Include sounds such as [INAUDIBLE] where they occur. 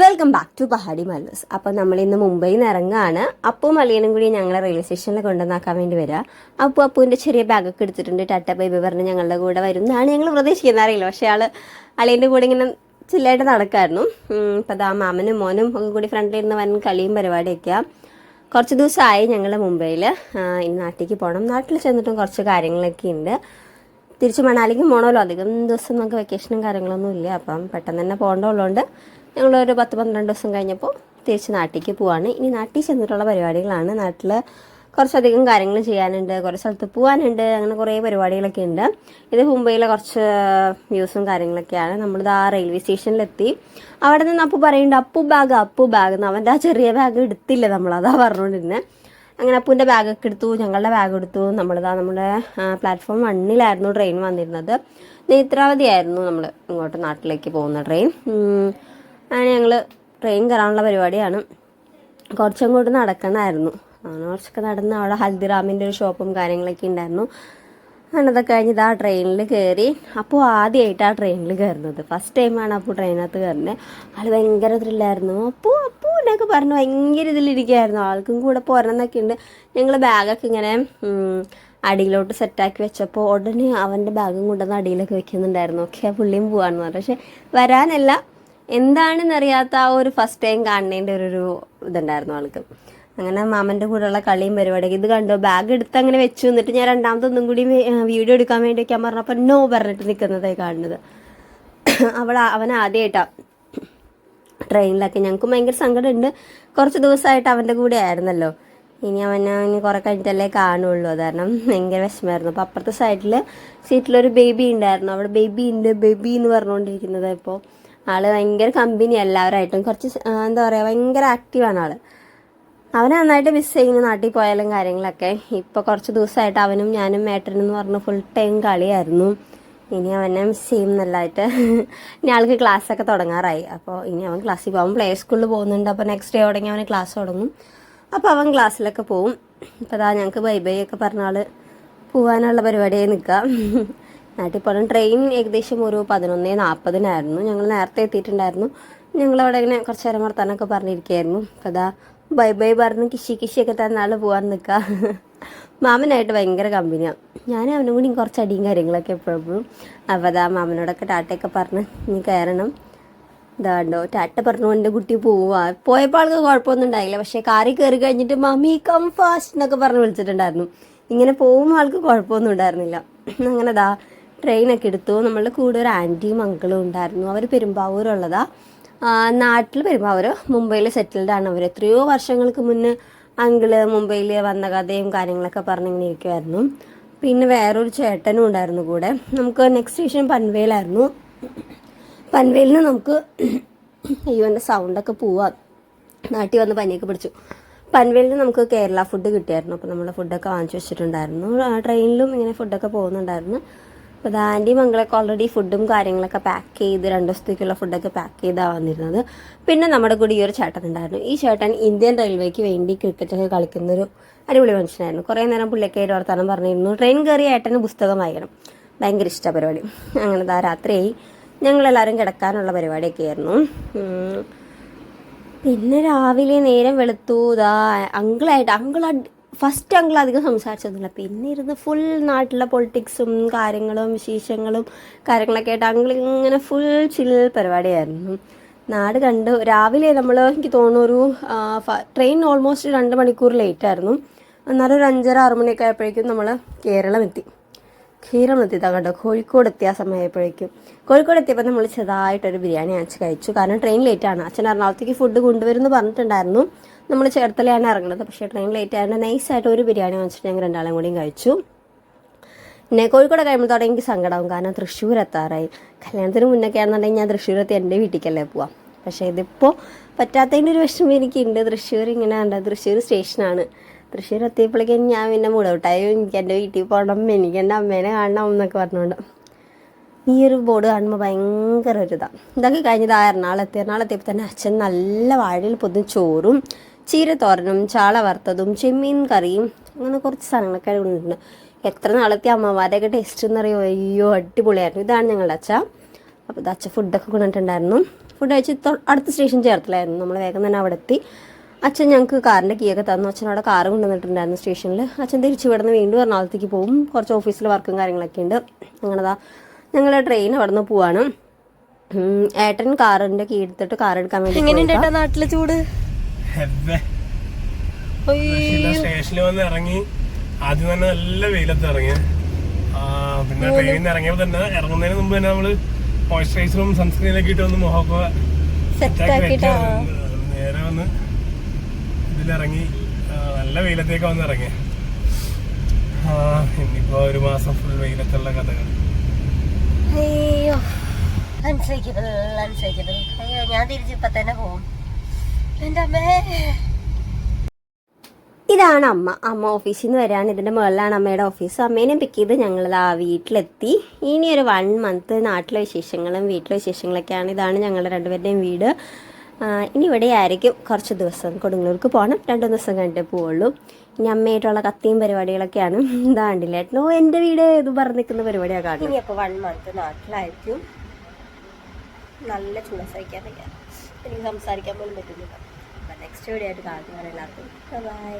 Welcome back to Pahadi Malvas അപ്പോൾ നമ്മൾ ഇന്ന് മുംബൈയിൽ നിന്ന് ഇറങ്ങുകയാണ് അപ്പും മലയാളം കൂടി ഞങ്ങളെ റെയിൽവേ സ്റ്റേഷനിൽ കൊണ്ടുവന്നാക്കാൻ വേണ്ടി വരിക അപ്പു അപ്പൂവിന്റെ ചെറിയ ബാഗൊക്കെ എടുത്തിട്ടുണ്ട്. ടാറ്റ ബൈബി പറഞ്ഞ് ഞങ്ങളുടെ കൂടെ വരുന്നതാണ്. ഞങ്ങൾ പ്രതീക്ഷിക്കുന്ന അറിയില്ല. പക്ഷേ ആൾ അളിയന്റെ കൂടെ ഇങ്ങനെ ചില്ലായിട്ട് നടക്കായിരുന്നു. ഇപ്പം ആ മാമനും മോനും ഒക്കെ കൂടി ഫ്രണ്ടിലിരുന്ന് വൻ കളിയും പരിപാടിയൊക്കെയാണ് കുറച്ച് ദിവസമായി ഞങ്ങൾ മുംബൈയിൽ ഇന്ന് നാട്ടിലേക്ക് പോകണം നാട്ടിൽ ചെന്നിട്ടും കുറച്ച് കാര്യങ്ങളൊക്കെ ഉണ്ട്. തിരിച്ച് മണാലിക്ക് പോകണമല്ലോ അധികം ദിവസം നമുക്ക് വെക്കേഷനും കാര്യങ്ങളൊന്നും ഇല്ല. അപ്പം പെട്ടെന്ന് തന്നെ പോകേണ്ടതുള്ളതുകൊണ്ട് ഞങ്ങളൊരു പത്ത് പന്ത്രണ്ട് ദിവസം കഴിഞ്ഞപ്പോൾ തിരിച്ച് നാട്ടിലേക്ക് പോവാണ്. ഇനി നാട്ടിൽ ചെന്നിട്ടുള്ള പരിപാടികളാണ്. നാട്ടിൽ കുറച്ചധികം കാര്യങ്ങൾ ചെയ്യാനുണ്ട്. കുറേ സ്ഥലത്ത് പോകാനുണ്ട് അങ്ങനെ കുറേ പരിപാടികളൊക്കെ ഉണ്ട്. ഇത് മുംബൈയിലെ കുറച്ച് വ്യൂസും കാര്യങ്ങളൊക്കെയാണ്. നമ്മളിത് ആ റെയിൽവേ സ്റ്റേഷനിലെത്തി അവിടെ നിന്ന് അപ്പു പറയുന്നുണ്ട് അപ്പു ബാഗ് അപ്പു ബാഗ് എന്ന്. അവന്റെ ആ ചെറിയ ബാഗ് എടുത്തില്ല നമ്മൾ അതാ പറഞ്ഞുകൊണ്ടിരുന്നത് അങ്ങനെ അപ്പൂന്റെ ബാഗൊക്കെ എടുത്തു ഞങ്ങളുടെ ബാഗ് എടുത്തു. നമ്മളിതാ നമ്മുടെ പ്ലാറ്റ്ഫോം വണ്ണിലായിരുന്നു ട്രെയിൻ വന്നിരുന്നത്. നേത്രാവതി ആയിരുന്നു നമ്മൾ ഇങ്ങോട്ട് നാട്ടിലേക്ക് പോകുന്ന ട്രെയിൻ അങ്ങനെ ഞങ്ങൾ ട്രെയിൻ കയറാനുള്ള പരിപാടിയാണ്. കൂടി നടക്കണമായിരുന്നു അങ്ങനെ കുറച്ചൊക്കെ നടന്ന് അവിടെ ഹൽദിറാമിന്റെ ഒരു ഷോപ്പും കാര്യങ്ങളൊക്കെ ഉണ്ടായിരുന്നു. അങ്ങനെ അതൊക്കെ കഴിഞ്ഞിത് ആ ട്രെയിനിൽ കയറി അപ്പോൾ ആദ്യമായിട്ട് ആ ട്രെയിനിൽ കയറുന്നത്. ഫസ്റ്റ് ടൈമാണ് അപ്പോൾ ട്രെയിനകത്ത് കയറുന്നത് ആൾ ഭയങ്കര ത്രില്ലായിരുന്നു അപ്പോൾ അപ്പോൾ എന്നൊക്കെ പറഞ്ഞു. ഭയങ്കര ഇതിലിരിക്കുകയായിരുന്നു ആൾക്കും കൂടെ പോരണമെന്നൊക്കെ ഉണ്ട്. ഞങ്ങൾ ബാഗൊക്കെ ഇങ്ങനെ അടിയിലോട്ട് സെറ്റാക്കി വെച്ചപ്പോൾ ഉടനെ അവന്റെ ബാഗും കൊണ്ടുവന്ന് അടിയിലൊക്കെ വെക്കുന്നുണ്ടായിരുന്നു. ഓക്കെ പുള്ളിയും പോകാമെന്ന് പറഞ്ഞു. പക്ഷെ വരാനല്ല. എന്താണെന്നറിയാത്ത ആ ഒരു ഫസ്റ്റ് ടൈം കാണേണ്ട ഒരു ഇതുണ്ടായിരുന്നു ആൾക്ക്. അങ്ങനെ മാമന്റെ കൂടെയുള്ള കളിയും പരിപാടിയൊക്കെ ഇത് കണ്ടു. ബാഗ് എടുത്ത് അങ്ങനെ വെച്ചു. എന്നിട്ട് ഞാൻ രണ്ടാമതൊന്നും കൂടി വീഡിയോ എടുക്കാൻ വേണ്ടിയൊക്കെ പറഞ്ഞപ്പോൾ നോ പറഞ്ഞിട്ട് നിൽക്കുന്നതായി കാണുന്നത്. അവൾ അവൻ ആദ്യമായിട്ടാണ് ട്രെയിനിലൊക്കെ ഞങ്ങൾക്ക് ഭയങ്കര സങ്കടമുണ്ട്. കുറച്ച് ദിവസമായിട്ട് അവന്റെ കൂടെ ആയിരുന്നല്ലോ. ഇനി അവനെ ഇനി കുറേ കഴിഞ്ഞിട്ടല്ലേ കാണുള്ളൂ. കാരണം ഭയങ്കര വിഷമമായിരുന്നു. അപ്പോൾ അപ്പുറത്തെ സൈഡിൽ സീറ്റിലൊരു ബേബി ഉണ്ടായിരുന്നു. അവിടെ ബേബി ഉണ്ട്. ബേബി എന്ന് പറഞ്ഞുകൊണ്ടിരിക്കുന്നത് ഇപ്പോൾ ആൾ ഭയങ്കര കമ്പനി എല്ലാവരായിട്ടും. കുറച്ച് എന്താ പറയുക ഭയങ്കര ആക്റ്റീവാണ് ആൾ. അവനെ നന്നായിട്ട് മിസ് ചെയ്യുന്നു നാട്ടിൽ പോയാലും കാര്യങ്ങളൊക്കെ. ഇപ്പോൾ കുറച്ച് ദിവസമായിട്ട് അവനും ഞാനും മേട്ടനും എന്ന് പറഞ്ഞ് ഫുൾ ടൈം കളിയായിരുന്നു. ഇനി അവനെ മിസ് ചെയ്യും നല്ലതായിട്ട് [LAUGHS] ഇനി ആൾക്ക് ക്ലാസ്സൊക്കെ തുടങ്ങാറായി. അപ്പോൾ ഇനി അവൻ ക്ലാസ്സിൽ പോകും പ്ലേ സ്കൂളിൽ പോകുന്നുണ്ട്. അപ്പോൾ നെക്സ്റ്റ് ഡേ തുടങ്ങി അവന് ക്ലാസ് തുടങ്ങും. അപ്പോൾ അവൻ ക്ലാസ്സിലൊക്കെ പോവും. ഇപ്പോൾ അതാ ഞങ്ങൾക്ക് ബൈ ബൈ ഒക്കെ പറഞ്ഞ ആൾ പോകാനുള്ള പരിപാടിയായി നിൽക്കാം [LAUGHS] നാട്ടിൽ ട്രെയിൻ ഏകദേശം ഒരു പതിനൊന്നേ നാൽപ്പതിനായിരുന്നു. ഞങ്ങൾ നേരത്തെ എത്തിയിട്ടുണ്ടായിരുന്നു. ഞങ്ങളവിടെ ഇങ്ങനെ കുറച്ച് നേരം വർത്താനൊക്കെ പറഞ്ഞിരിക്കുകയായിരുന്നു. അതാ ബൈ ബൈ പറഞ്ഞ് കിശി കിശിയൊക്കെ തന്നെ ആൾ പോകാൻ നിൽക്കുക മാമനായിട്ട് ഭയങ്കര കമ്പനിയാണ് ഞാൻ അവനും കൂടി കുറച്ച് അടിയും കാര്യങ്ങളൊക്കെ എപ്പോഴും. അപ്പോൾ അതാ മാമനോടൊക്കെ ടാറ്റയൊക്കെ പറഞ്ഞ് ഇനി കയറണം. ഇതാണ്ടോ ടാറ്റ പറഞ്ഞു എന്റെ കുട്ടി പോവാ. പോയപ്പോൾ ആൾക്ക് കുഴപ്പമൊന്നും ഉണ്ടായില്ല. പക്ഷേ കാറിൽ കയറി കഴിഞ്ഞിട്ട് മമ്മി കം ഫാസ്റ്റ് എന്നൊക്കെ പറഞ്ഞ് വിളിച്ചിട്ടുണ്ടായിരുന്നു. ഇങ്ങനെ പോകുമ്പോൾ ആൾക്ക് കുഴപ്പമൊന്നും ഉണ്ടായിരുന്നില്ല. അങ്ങനെ ദാ ട്രെയിനൊക്കെ എടുത്തു. നമ്മളുടെ കൂടെ ഒരു ആന്റിയും അങ്കിളും ഉണ്ടായിരുന്നു. അവർ പെരുമ്പാവൂരുള്ളതാ. നാട്ടിൽ പെരുമ്പാവൂർ മുംബൈയിൽ സെറ്റിൽഡ് ആണ് അവർ. എത്രയോ വർഷങ്ങൾക്ക് മുന്നേ അങ്കിൾ മുംബൈയിൽ വന്ന കഥയും കാര്യങ്ങളൊക്കെ പറഞ്ഞിങ്ങനെ ഇരിക്കുമായിരുന്നു പിന്നെ വേറൊരു ചേട്ടനും ഉണ്ടായിരുന്നു കൂടെ. നമുക്ക് നെക്സ്റ്റ് സ്റ്റേഷൻ പൻവേലായിരുന്നു പൻവേലിൽ നിന്ന് നമുക്ക് അയ്യോ എന്റെ സൗണ്ടൊക്കെ പോവാ. നാട്ടിൽ വന്ന് പനിയൊക്കെ പിടിച്ചു. പൻവേലിൽ നമുക്ക് കേരള ഫുഡ് കിട്ടിയായിരുന്നു. അപ്പോൾ നമ്മൾ ഫുഡൊക്കെ വാങ്ങിച്ചു വെച്ചിട്ടുണ്ടായിരുന്നു. ട്രെയിനിലും ഇങ്ങനെ ഫുഡൊക്കെ പോകുന്നുണ്ടായിരുന്നു. അപ്പോൾ അത് ആന്റി മംഗളൊക്കെ ഓൾറെഡി ഫുഡും കാര്യങ്ങളൊക്കെ പാക്ക് ചെയ്ത് രണ്ട് ദിവസത്തേക്കുള്ള ഫുഡൊക്കെ പാക്ക് ചെയ്താണ് വന്നിരുന്നത്. പിന്നെ നമ്മുടെ കൂടെ ഈ ഒരു ചേട്ടൻ ഉണ്ടായിരുന്നു. ഈ ചേട്ടൻ ഇന്ത്യൻ റെയിൽവേക്ക് വേണ്ടി ക്രിക്കറ്റൊക്കെ കളിക്കുന്നൊരു അടിപൊളി മനുഷ്യനായിരുന്നു. കുറേ നേരം പുള്ളിയൊക്കെ വർത്താനം പറഞ്ഞിരുന്നു ട്രെയിൻ കയറി ഏട്ടന് പുസ്തകം വായിക്കണം. ഭയങ്കര ഇഷ്ട പരിപാടി. അങ്ങനെ ആ രാത്രിയായി. ഞങ്ങളെല്ലാവരും കിടക്കാനുള്ള പരിപാടിയൊക്കെ ആയിരുന്നു. പിന്നെ രാവിലെ നേരം വെളുത്തു. ഇതാ അങ്കിളായിട്ട് അങ്കിൾ ഫസ്റ്റ് അങ്കിൾ അധികം സംസാരിച്ചൊന്നുമില്ല. പിന്നെ ഇരുന്ന് ഫുൾ നാട്ടിലെ പൊളിറ്റിക്സും കാര്യങ്ങളും വിശേഷങ്ങളും കാര്യങ്ങളൊക്കെ ആയിട്ട് അങ്കിൾ ഇങ്ങനെ ഫുൾ ചിൽ പരിപാടിയായിരുന്നു. നാട് കണ്ട് രാവിലെ നമ്മൾ എനിക്ക് തോന്നുന്നു ഒരു ട്രെയിൻ ഓൾമോസ്റ്റ് രണ്ട് മണിക്കൂർ ലേറ്റ് ആയിരുന്നു. എന്നാലും ഒരു അഞ്ചര ആറ് മണിയൊക്കെ ആയപ്പോഴേക്കും നമ്മൾ കേരളം എത്തി. ക്ഷീരം എത്തിയതാ കണ്ടോ കോഴിക്കോട് എത്തിയ സമയമായപ്പോഴേക്കും. കോഴിക്കോട് എത്തിയപ്പോൾ നമ്മൾ ചെറുതായിട്ടൊരു ബിരിയാണി അയച്ച് കഴിച്ചു. കാരണം ട്രെയിൻ ലേറ്റാണ് അച്ഛൻ എറണാകുളത്തേക്ക് ഫുഡ് കൊണ്ടുവരുമെന്ന് പറഞ്ഞിട്ടുണ്ടായിരുന്നു. നമ്മൾ ചേർത്തലയാണ് ഇറങ്ങുന്നത് പക്ഷേ ട്രെയിൻ ലേറ്റ് ആയതുകൊണ്ട് നൈസായിട്ട് ഒരു ബിരിയാണി വാങ്ങിച്ചിട്ട് ഞങ്ങൾ രണ്ടാളും കൂടിയും കഴിച്ചു. പിന്നെ കോഴിക്കോട് കഴിയുമ്പോഴത്തോടെ എനിക്ക് സങ്കടമാവും കാരണം തൃശ്ശൂർ എത്താറായി. കല്യാണത്തിന് മുന്നൊക്കെ ആണെന്നുണ്ടെങ്കിൽ ഞാൻ തൃശ്ശൂർ എത്തി എന്റെ വീട്ടിലേക്കല്ലേ പോവാം. പക്ഷേ ഇതിപ്പോൾ പറ്റാത്തതിന്റെ ഒരു വിഷമം എനിക്കുണ്ട്. തൃശ്ശൂർ ഇങ്ങനെ ഉണ്ട് തൃശ്ശൂർ സ്റ്റേഷനാണ് തൃശ്ശൂർ എത്തിയപ്പോഴേക്കും ഞാൻ പിന്നെ മൂടൗട്ടായി എനിക്ക് എന്റെ വീട്ടിൽ പോകണം എനിക്ക് എന്റെ അമ്മേനെ കാണണം എന്നൊക്കെ പറഞ്ഞുകൊണ്ട്. ഈ ഒരു ബോർഡ് കാണുമ്പോൾ ഭയങ്കര ഒരു ഇതാണ് ഇതൊക്കെ കഴിഞ്ഞത് ആ എറണാകുളത്ത് എറണാകുളത്തെ തന്നെ അച്ഛൻ നല്ല വാഴയിൽ പൊതും ചോറും ചീരത്തോരനും ചാള വറുത്തതും ചെമ്മീൻ കറിയും അങ്ങനെ കുറച്ച് സാധനങ്ങളൊക്കെ കൊണ്ടിട്ടുണ്ട് എത്ര നാളത്തെ അമ്മമാരെയൊക്കെ ടേസ്റ്റ് എന്നറിയോ? അയ്യോ അടിപൊളിയായിരുന്നു. ഇതാണ് ഞങ്ങളുടെ അച്ഛ. അപ്പോൾ ഇത് അച്ഛ ഫുഡൊക്കെ കൊണ്ടിട്ടുണ്ടായിരുന്നു ഫുഡ് കഴിച്ച് അടുത്ത സ്റ്റേഷൻ ചേർത്തലായിരുന്നു. നമ്മൾ വേഗം തന്നെ അവിടെ എത്തി. അച്ഛൻ ഞങ്ങൾക്ക് കാറിന്റെ കീയൊക്കെ തന്നു. അച്ഛൻ അവിടെ കാറ് കൊണ്ടുവന്നിട്ടുണ്ടായിരുന്നു സ്റ്റേഷനിൽ അച്ഛൻ തിരിച്ചു ഇവിടുന്ന് വീണ്ടും എറണാകുളത്തേക്ക് പോകും. കുറച്ച് ഓഫീസിൽ വർക്കും കാര്യങ്ങളൊക്കെ ഉണ്ട്. അങ്ങനെതാ ഞങ്ങളെ ട്രെയിൻ അവിടെ നിന്ന് പോവാണ് ഏട്ടൻ കാറിന്റെ കീ എടുത്തിട്ട് കാർ എടുക്കാൻ വേണ്ടി എങ്ങനെയുണ്ട്. നാട്ടിലെ ചൂട്. സ്റ്റേഷനിൽ വന്ന് ഇറങ്ങി. ആദ്യം തന്നെ നല്ല വെയിലത്ത് ഇറങ്ങി. പിന്നെ ട്രെയിനിൽ നിന്ന് ഇറങ്ങിയപ്പോ തന്നെ ഇറങ്ങുന്നതിന് മുമ്പ് തന്നെ നമ്മൾ മോയ്സ്ചറൈസറും സൺസ്ക്രീനൊക്കെ ഇട്ട് വന്ന് മുഖമൊക്കെ നേരെ വന്ന് ഇതിലിറങ്ങി നല്ല വെയിലത്തേക്ക് വന്ന് ഇറങ്ങി. ഇനിയിപ്പോ ഒരു മാസം ഫുൾ വെയിലത്തുള്ള കഥകൾ അയ്യോ. അൺസൈക്കബിൾ അൺസൈക്കബിൾ അയ്യോ ഞാൻ തിരിച്ചിപ്പോ തന്നെ പോവും. അമ്മേ. ഇതാണ് അമ്മ. അമ്മ ഓഫീസിൽ നിന്ന് വരാൻ ഇതിന്റെ മുകളിലാണ് അമ്മയുടെ ഓഫീസ് അമ്മേനെ പിക്ക് ചെയ്ത് ഞങ്ങൾ ആ വീട്ടിലെത്തി. ഇനി ഒരു വൺ മന്ത് നാട്ടിലെ വിശേഷങ്ങളും വീട്ടിലെ വിശേഷങ്ങളൊക്കെയാണ്. ഇതാണ് ഞങ്ങളുടെ രണ്ടുപേരുടെയും വീട്. ഇനി ഇവിടെ ആയിരിക്കും. കുറച്ച് ദിവസം കൊടുങ്ങല്ലൂർക്ക് പോകണം രണ്ടു ദിവസം കഴിഞ്ഞിട്ടേ പോവുള്ളൂ. ഇനി അമ്മയായിട്ടുള്ള കത്തിയും പരിപാടികളൊക്കെയാണ്. ഇതാണ്ടില്ല ഏട്ടനോ എന്റെ വീട് ഇത് പറഞ്ഞു നിൽക്കുന്ന പരിപാടിയാണ് കാണുന്നത്. ഇനി അപ്പോൾ വൺ മന്ത് നാട്ടിലായിരിക്കും. നല്ല ചൂട് സഹിക്കാൻ എനിക്ക് സംസാരിക്കാൻ പോലും പറ്റുന്നില്ല. നെക്സ്റ്റ് വീഡിയോ ആയിട്ട് കാണുന്നവരെല്ലാവർക്കും. ബൈ